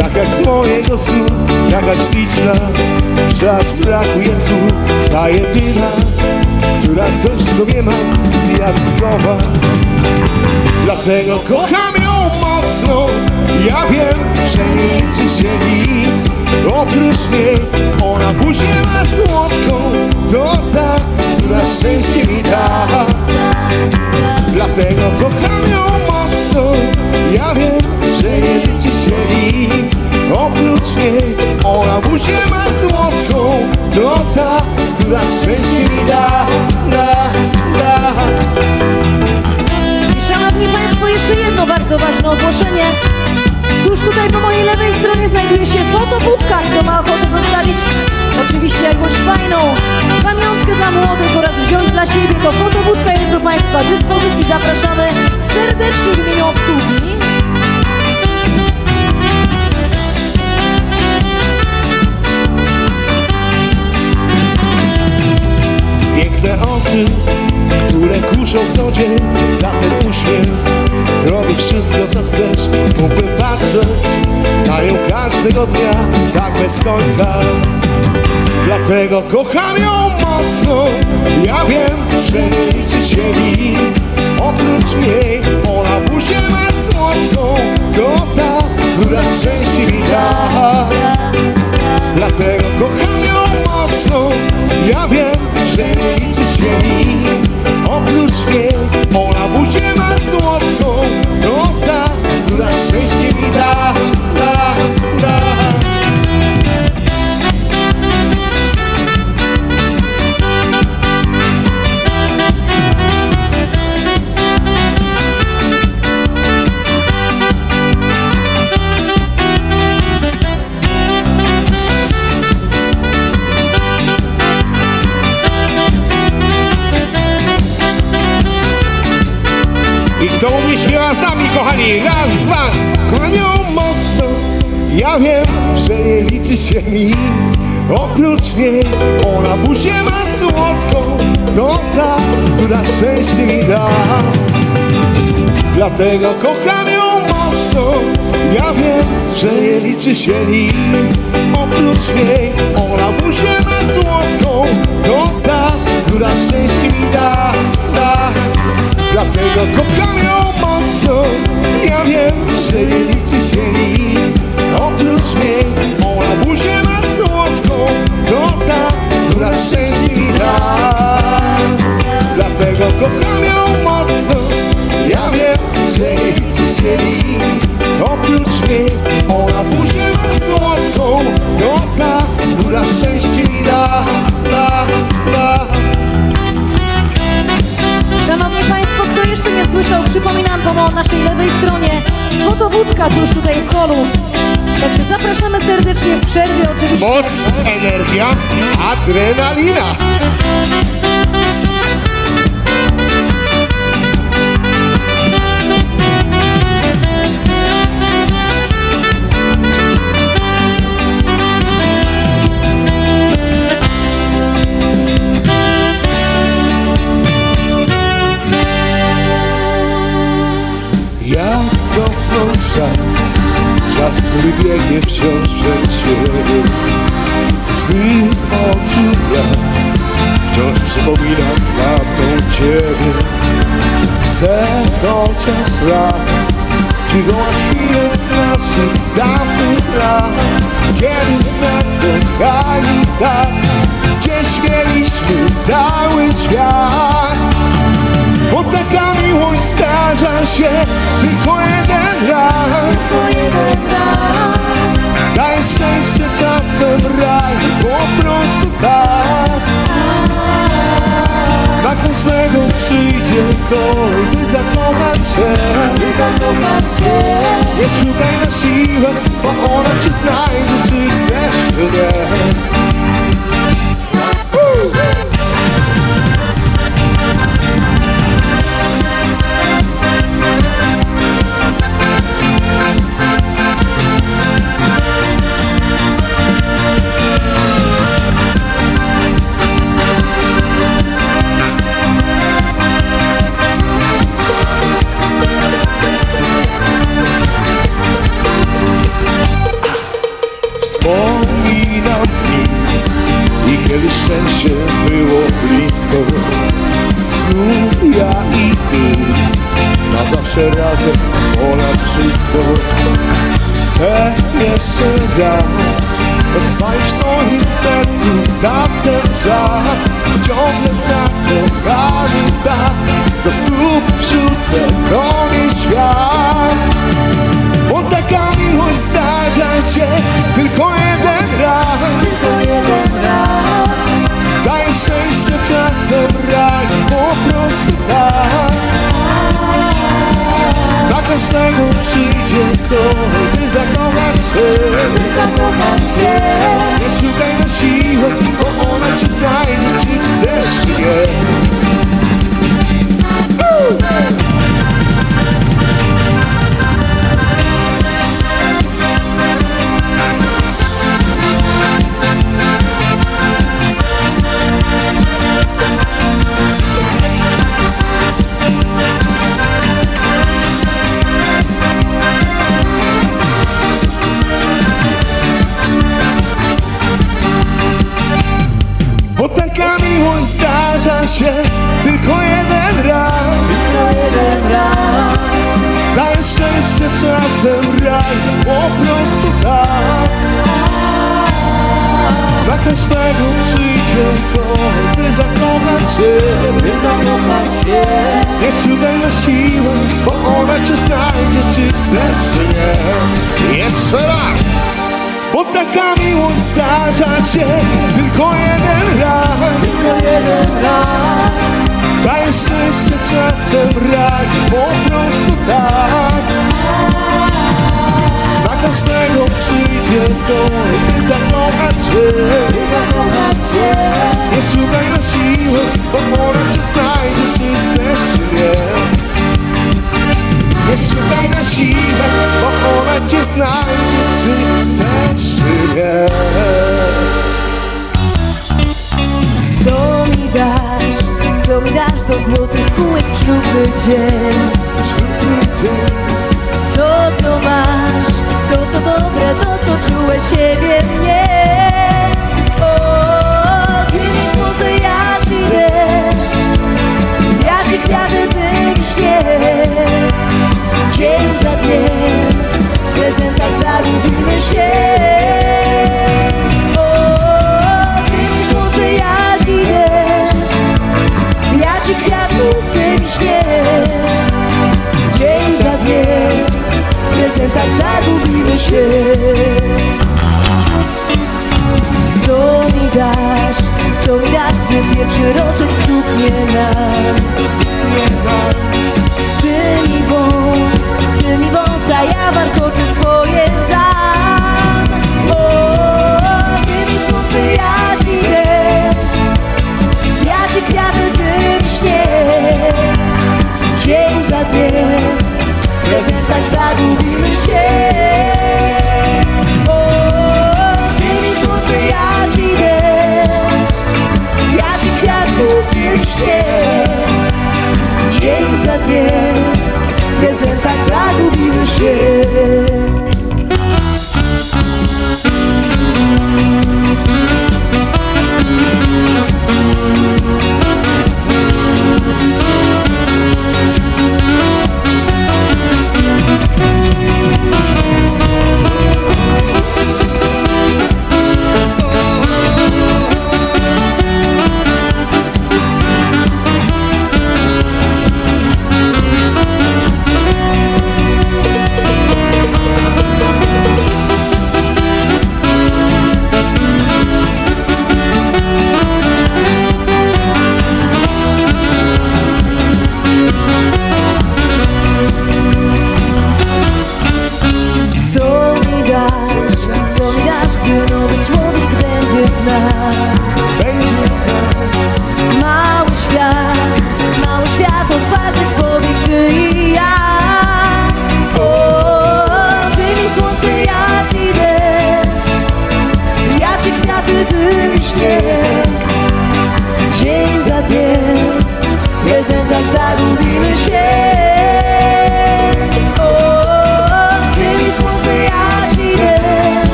Tak jak z mojego snu Taka śliczna Że aż brakuje tchu Ta jedyna Która coś w sobie ma Zjawiskowa. Dlatego kocham ją mocno. Ja wiem, że nie liczy się nic. Oprócz niej Ona buzię ma słodką. To ta, która szczęście mi bardzo ważne ogłoszenie. Tuż tutaj po mojej lewej stronie znajduje się fotobudka. Kto ma ochotę zostawić oczywiście jakąś fajną pamiątkę dla młodych oraz wziąć dla siebie, to fotobudka jest do Państwa dyspozycji. Zapraszamy serdecznie w imieniu obsługi. Piękne oczy, które kuszą co dzień Za uśmiech zrobić wszystko co chcesz. Mógłbym patrzeć na nią każdego dnia Tak bez końca. Dlatego kocham ją mocno. Ja wiem, że nie liczy się nic. Oprócz niej Ona buzię ma słodką To ta, która da. Dlatego kocham ją mocno. Ja wiem, Raz, dwa. Ją mocno. Ja wiem, że nie liczy się nic. Oprócz niej ona buzię ma słodką. To ta, która szczęście mi da. Dlatego kocham ją mocno. Ja wiem, że nie liczy się nic. Oprócz niej ona buzię ma słodką. To ta, która szczęście mi da. da. Dlatego kocham ją że nie liczy się nic Oprócz niej Ona buzię ma słodką To ta, która da Dlatego kocham ją mocno. Ja wiem, że nie liczy się nic Oprócz niej Ona buzię ma słodką To ta, która szczęście da Da, da Szanowni Państwo, kto jeszcze nie słyszał, przypominam po naszej lewej stronie fotobudka tuż tutaj w holu. Także zapraszamy serdecznie w przerwie oczywiście. Moc, energia, adrenalina. Czas, czas, który biegnie wciąż przed siebie. Twych oczu blask wciąż przypomina dawną Ciebie. Chcę chociaż raz przywołać chwilę z naszych dawnych lat, kiedy zapychali tak, gdzie śmieliśmy cały świat. Bo taka miłość zdarza się tylko jeden raz. Daje szczęście czasem raj Po prostu tak. Na każdego przyjdzie kolej By zakochać się. Nie szukaj na siłę Bo ona ci znajdzie Czy chcesz czy nie Zawsze razem ponad wszystko Chcę jeszcze raz Rozpalić w twoim sercu tamten żar Ciągle zakochany tak Do stóp rzucę konie świat. Bo taka miłość zdarza się tylko jeden raz. Tylko jeden raz. Daje szczęście czasem raj Po prostu tak Na każdego przyjdzie kolej By zakochać się Zakochać się Nie szukaj na siłę Bo ona cię znajdzie Czy chcesz czy nie Bo się By zakochać się. Nie szukaj na siłę Bo ona cię znajdzie Czy chcesz czy nie. Jeszcze raz. Bo taka miłość zdarza się. Tylko jeden raz. Tylko jeden raz. Daje szczęście czasem raj Po prostu tak każdego przyjdzie By zakochać się. Zakochać się. Nie szukaj na siłę Bo ona cię znajdzie Czy chcesz czy nie Nie szukaj na siłę Bo ona cię znajdzie Czy chcesz czy nie Co mi dasz, co mi dasz do złotych kółek w ślubny dzień. To co masz, dobre, to co czułe siebie mnie. O, mi słońce, ja ci Ja ci mi śnieg Dzień za dniem, w prezentach zagubimy się. O, mi słońce, ja ci Ja ci kwiatów, ty mi Prezentach zagubimy się. Co mi dasz, co mi dasz Gdy pierwszy roczek stuknie nam Ty mi wąs, ty mi wąs A ja warkoczę swoje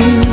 you.